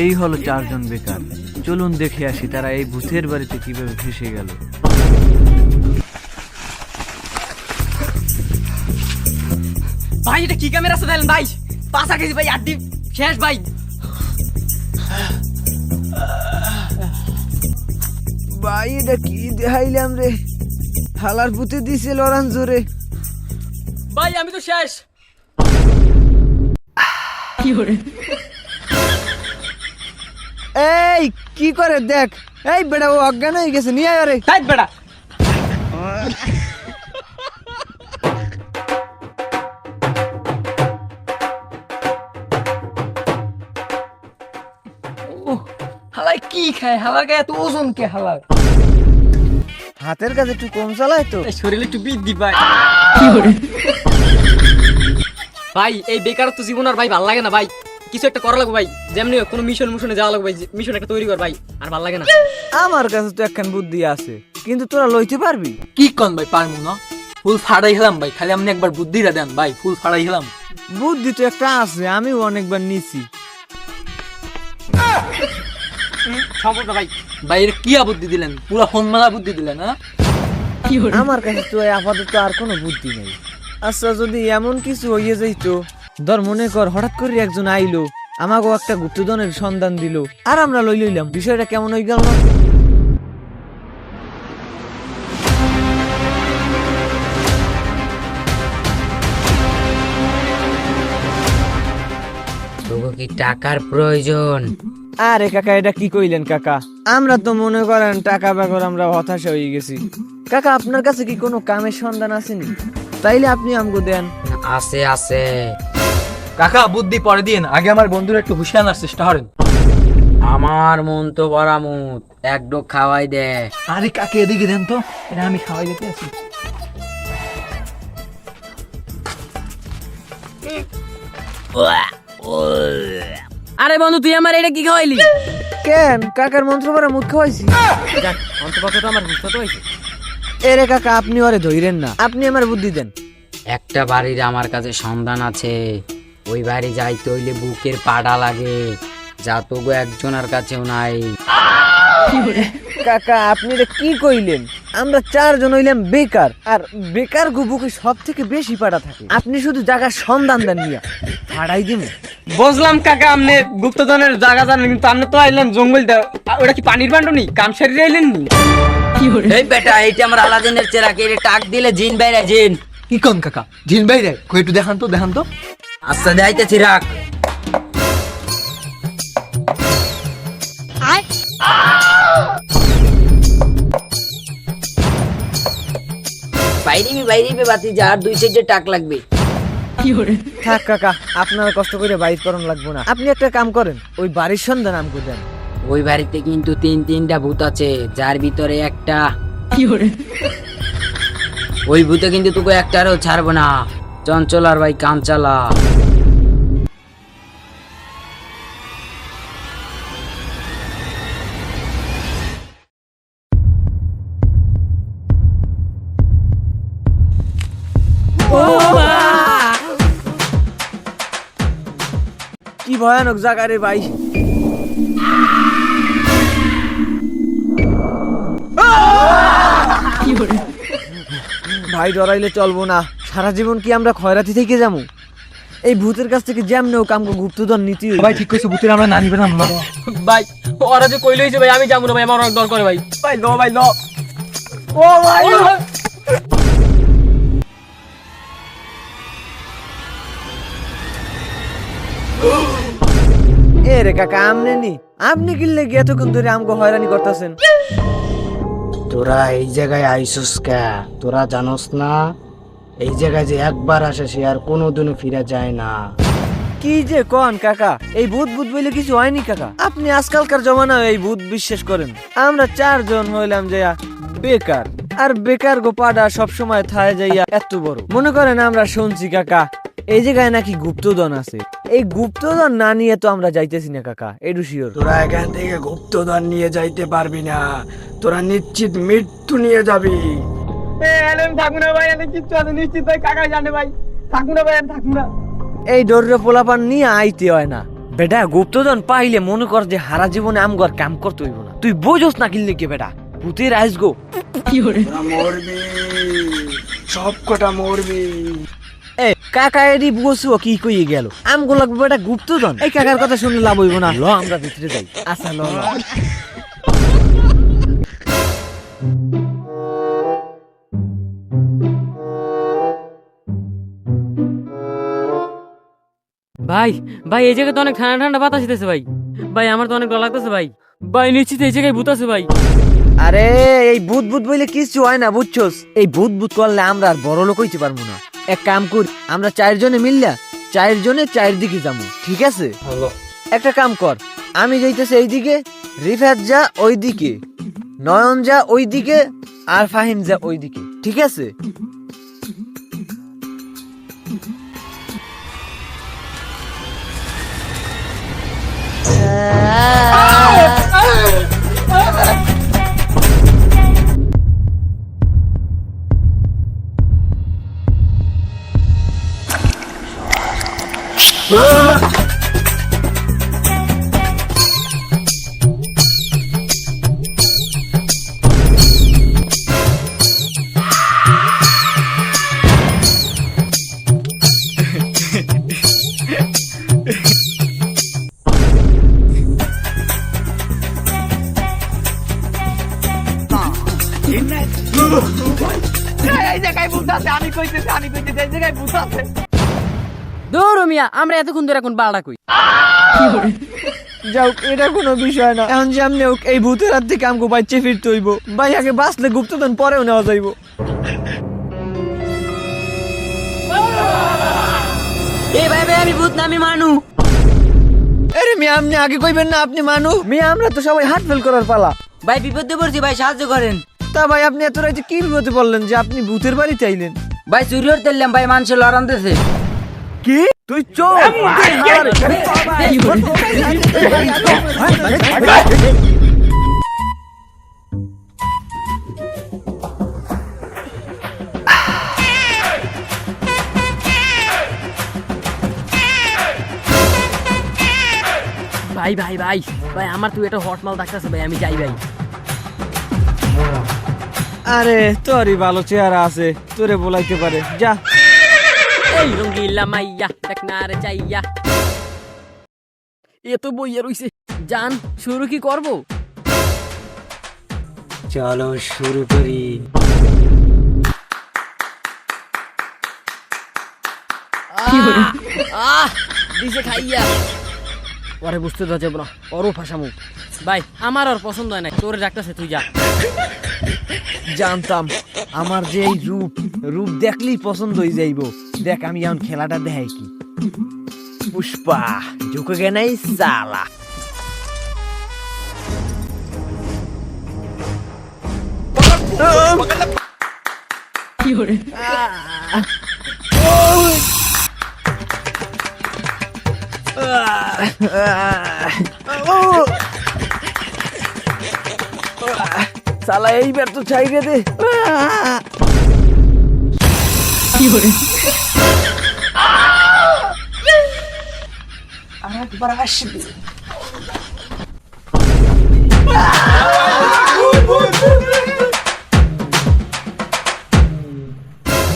এই হলো চারজন বেকার। চলুন দেখে আসি তারা এই ভূতের বাড়িতে কীভাবে ফেসে গেল। ভাই এটা কি ক্যামেরা আছে ভাই? পাঁচা কেজি ভাই আড্ডি শেষ ভাই। ভাই এটা কি দেখাইলাম রে? হালার পুঁতে দিছে লড়ান জোরে। ভাই আমি তো শেষ। এই কি করে দেখ? এই বেটা ও অজ্ঞান হয়ে গেছে নিয়ে আয় রে তাই বেড়া হালাই কি খায়? হালার গায়ে এত ওজন কে হালার? হাতের কাছে একটু কম চালায় তো। শরীরে একটু বৃদ্ধি পায়। ভাই এই বেকারত্ব জীবন আর ভাই ভালো লাগে না ভাই। কিছু একটা করা লাগবে ভাই। যেমনি কোনো মিশন মিশনে যাওয়া লাগবে ভাই। মিশন একটা তৈরি কর ভাই আর ভালো লাগে না। আমার কাছে তো একখান বুদ্ধি আছে কিন্তু তোরা লইতে পারবি? কি কন ভাই পারমু না? ফুল ফাড়াই হলাম ভাই খালি আপনি একবার বুদ্ধিটা দেন ভাই ফুল ফাড়াই হলাম বুদ্ধি তো একটা আছে আমিও অনেকবার নিছি। না ভাই। ভাই এর কি বুদ্ধি দিলেন? পুরো ফোন মারা বুদ্ধি দিলেন হ্যাঁ? আমার কাছে তো আপাতত আর কোনো বুদ্ধি নেই। আচ্ছা যদি এমন কিছু হইয়ে যাইতো ধর মনে কর হঠাৎ করে একজন আইলো আমাকেও একটা গুপ্তধনের সন্ধান দিল। আর আমরা লই লইলাম বিষয়টা কেমন হয়ে গেল? তোকে কি টাকার প্রয়োজন? আরে কাকা এটা কি কইলেন কাকা? আমরা তো মনে করেন টাকা বেগর আমরা হতাশা হয়ে গেছি। কাকা আপনার কাছে কি কোনো কামের সন্ধান আসেনি? তাইলে আপনি আমগো দেন। আছে আছে কাকা বুদ্ধি পরে দিন আগে আমার বন্ধুরা একটু হুশিয়ার আনার চেষ্টা করেন। আমার মন তো বরামুত। এক ডোক খাওয়াই দে। আরে কাকে এদিকে দেন তো। এটা আমি খাওয়াই যেতে আছি। আরে বন্ধু তুই আমার এটা কি খাওয়াইলি? কেন? কাকার মন্ত্র পরে মুখ খাওয়াইছি। অন্তপক্ষে তো আমার বুঝতে তো হয়েছে এরে কাকা আপনি ওরে ধইরেন না। আপনি আমার বুদ্ধি দেন। একটা বাড়ির আমার কাছে সন্ধান আছে। ওই বাড়ি যাইতে হইলে বুকের পাড়া লাগে। যা তো গো একজনের কাছেও নাই। কাকা আপনি এটা কি কইলেন? আমরা চারজন হইলাম বেকার আর বেকার গুবুকে সব থেকে বেশি পাড়া থাকে। আপনি শুধু জায়গার সন্ধান দেন নিয়া ভাড়াই দিব বুঝলাম কাকা আপনি গুপ্তধনের জায়গা জানেন কিন্তু আপনি তো আইলেন জঙ্গল ওটা কি পানির বান্ড নি কাম সারিয়ে আইলেন নি? এই বেটা এইটা আমার আলাদিনের চেরাক টাক দিলে জিন বাইরে জিন। কি কন কাকা? জিন ভাই রে কই একটু দেখান তো দেখান তো। আচ্ছা যাইতেছি রাখ। বাইরিবি বাইরিবি বাতি যা আর দুই সাইডে টাক লাগবে। থাক কাকা আপনার কষ্ট করে বাইর করন লাগবো না। আপনি একটা কাম করেন ওই বাড়ির সন্ধান আমগো দেন। ওই বাড়িতে কিন্তু তিন তিনটা ভূত আছে যার ভিতরে একটা। ওই ভূতে কিন্তু তোকে একটারও ছাড়বো না। চঞ্চল আর ভাই কাম চালা কি ভয়ানক জায়গা রে ভাই। ভাই ডরাইলে চলবো না। সারা জীবন কি আমরা খয়রাতি থেকে যাব? এই ভূতের কাছ থেকে যেমন হোক আমগো গুপ্তধন নীতি ভাই ঠিক কইছে ভূতের আমরা না নিবেন আমরা ভাই ওরা যে কইলো হইছে ভাই আমি যাব না ভাই আমার অনেক করে ভাই। ভাই লো ভাই লো। ও ভাই এ রে কাকা আমনে নি? আপনি কিনলে গিয়ে এতক্ষণ ধরে আমগো হয়রানি করতেছেন। তোরা এই জায়গায় আইসুস কে? তোরা জানোস না এই জায়গায় যে একবার আসে সে আর কোনোদিনও ফিরে যায় না। কি যে কন কাকা এই ভূত ভূত বলে কিছু হয়নি কাকা। আপনি আজকালকার জমানায় এই ভূত বিশ্বাস করেন। আমরা চারজন হইলাম যে বেকার। আর বেকার গোপাডা সবসময় থায় যাইয়া এত বড়। মনে করেন আমরা শুনছি কাকা এই জায়গায় নাকি গুপ্তধন আছে। এই গুপ্তধন না নিয়ে তো আমরা যাইতেছি না কাকা এডু শিওর তোরা এখান থেকে গুপ্তধন নিয়ে যাইতে পারবি না। তোরা নিশ্চিত মৃত্যু নিয়ে যাবি। এ থাকুন ভাই আমি কিচ্ছু আছে নিশ্চিত ভাই কাকা জানে ভাই। থাকব ভাই আমি থাকব না। এই ডরে পোলাপান নিয়ে আইতে হয় না। বেটা গুপ্তধন পাইলে মনে কর যে হারা জীবনে আমগর কাম করতে হইব না। তুই বোঝস না কিনলে কি বেটা? ভূতের আইস গো। মরবি সব কটা মরবি। এ কাকা এডি বসু কি কই গেল? আমগো লাগবে বেটা গুপ্তধন। এই কাকার কথা শুনে লাভ হইব না। ল আমরা ভিতরে যাই। আচ্ছা ল। ভাই ভাই এই জায়গায় তো অনেক ঠান্ডা ঠান্ডা বাতাস দিতেছে ভাই। ভাই আমার তো অনেক ডর লাগতেছে ভাই। ভাই নিশ্চিত এই জায়গায় ভূত আছে ভাই। আরে এই ভূত ভূত বইলে কিছু হয় না বুঝছস? এই ভূত ভূত করলে আমরা আর বড় লোক হইতে পারব না। এক কাম করি আমরা চারজনে মিললা চারজনে চার দিকে যাব ঠিক আছে? একটা কাম কর আমি যাইতেছি এইদিকে রিফাত যা ওইদিকে নয়ন যা ওইদিকে আর ফাহিম যা ওইদিকে ঠিক আছে? দূর মিয়া আমরা এতক্ষণ ধরে এখন বাড়া কই? যাও এটা কোনো বিষয় না। এখন যে ওকে এই ভূতের হাত থেকে বাচ্চে ফিরতে হইব। ভাই আগে বাঁচলে গুপ্তধন পরেও নেওয়া যাইব। এ ভাই ভাই আমি ভূত না আমি মানু। আরে মিয়া আপনি আগে কইবেন না আপনি মানু। মিয়া আমরা তো সবাই হার্ট ফেল করার পালা। ভাই বিপদে পড়ছি ভাই সাহায্য করেন। তা ভাই আপনি এত রাইতে কি বিপদে বললেন যে আপনি ভূতের বাড়িতে আইলেন? ভাই চুরি করতে এলাম ভাই মানুষ লড়ানতেছে কি তুই চোর ভাই ভাই ভাই ভাই আমার তুই এটা হট মাল ডাকতেছে ভাই আমি যাই ভাই আরে তোরই ভালো চেহারা আছে তোরে বলাইতে পারে। যা। এই রঙ্গিলা মাইয়া দেখ না রে চাইয়া। এ তো বইয়া রইছে। জান শুরু কি করব? চলো শুরু করি। আহ দিছে খাইয়া। পরে বুঝতে তো যাব না ওরও ফাঁসামু ভাই আমার আর পছন্দ হয় না তোরে ডাকতেছে তুই যা। জানতাম আমার যে এই রূপ রূপ দেখলেই পছন্দ হয়ে যাইব দেখ আমি এখন খেলাটা দেখাই কি পুষ্পা ঝুঁকে গে নাই সালা সালা এইবার তো চাই রে দে।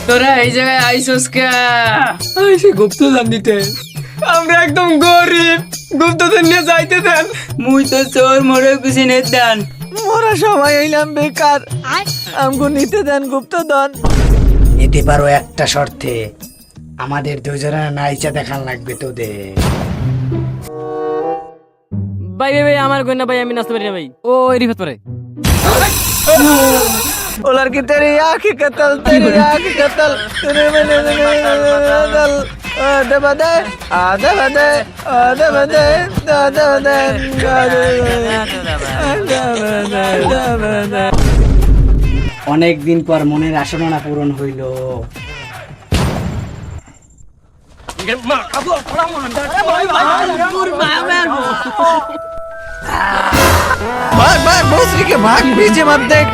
তোরা এই জায়গায় আইসোস কে? সে গুপ্তধন দিতে। আমরা একদম গরিব। গুপ্তধন নিয়ে যাইতে দেন। মুই তো চোর মরে পিছনে দেন। মোরা সবাই হইলাম বেকার আমগো নিতে দেন গুপ্তধন নিতে পারো একটা শর্তে আমাদের দুজনের নাইচা দেখান লাগবে তোদের ভাই ভাই আমার গয়না ভাই আমি নাচতে পারি না ভাই ও রিফাত পারে ওলার কি তেরি আঁখি কতল তেরি আঁখি কতল তেরে মেনে মেনে কতল অনেক দিন পর মনের আসনা পূরণ হইল। ভাগ ভাগ ভাগ দেখ